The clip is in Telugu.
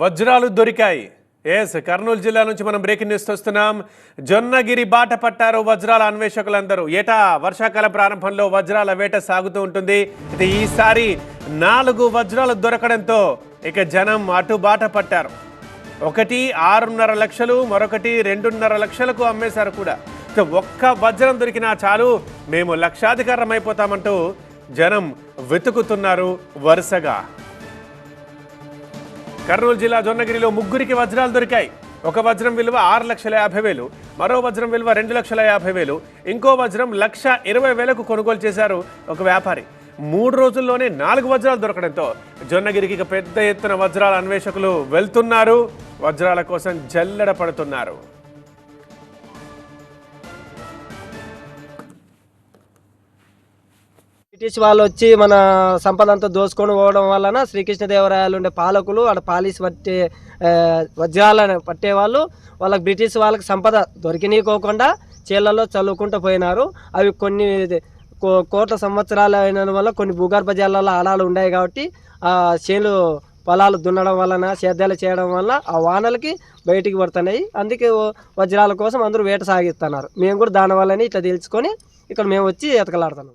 వజ్రాలు దొరికాయి. ఎస్ కర్నూలు జిల్లా నుంచి మనం బ్రేకింగ్ న్యూస్ వస్తున్నాం జొన్నగిరి బాట పట్టారు వజ్రాల అన్వేషకులందరూ. ఏటా? వర్షాకాల ప్రారంభంలో వజ్రాల వేట సాగుతూ ఉంటుంది. ఇది ఈసారి నాలుగు వజ్రాలు దొరకడంతో ఇక జనం అటు బాట పట్టారు. ఒకటి ఆరున్నర లక్షలు మరొకటి రెండున్నర లక్షలకు అమ్మేశారు కూడా. ఒక్క వజ్రం దొరికినా చాలు మేము లక్షాధికారం అయిపోతామంటూ జనం వెతుకుతున్నారు వరుసగా. కర్నూలు జిల్లా జొన్నగిరిలో ముగ్గురికి వజ్రాలు దొరికాయి. ఒక వజ్రం విలువ ఆరు లక్షల యాభై వేలు మరో వజ్రం విలువ రెండు లక్షల యాభై వేలు ఇంకో వజ్రం లక్ష ఇరవై వేలకు కొనుగోలు చేశారు ఒక వ్యాపారి. మూడు రోజుల్లోనే నాలుగు వజ్రాలు దొరకడంతో జొన్నగిరికి ఇక పెద్ద ఎత్తున వజ్రాల అన్వేషకులు వెళ్తున్నారు. వజ్రాల కోసం జల్లెడ పడుతున్నారు. బ్రిటిష్ వాళ్ళు వచ్చి మన సంపద అంతా దోసుకొని పోవడం వలన శ్రీకృష్ణదేవరాయలు ఉండే పాలకులు ఆడ పాలిస్ పట్టే వజ్రాలను పట్టేవాళ్ళు. వాళ్ళకి బ్రిటిష్ వాళ్ళకి సంపద దొరికినీకోకుండా చేళ్ళలో చల్లుకుంటూ పోయినారు. అవి కొన్ని కో- కోట్ల సంవత్సరాలు అయిన వల్ల కొన్ని భూగర్భ జలాల్లో ఆడాలు ఉన్నాయి కాబట్టి ఆ చేలు పొలాలు దున్నడం వలన సేద్యాలు చేయడం వల్ల ఆ వానలకి బయటికి పడుతున్నాయి. అందుకే వజ్రాల కోసం అందరూ వేట సాగిస్తున్నారు. మేము కూడా దానివల్లనే ఇట్లా తెలుసుకొని ఇక్కడ మేము వచ్చి ఎతకలాడుతున్నాం.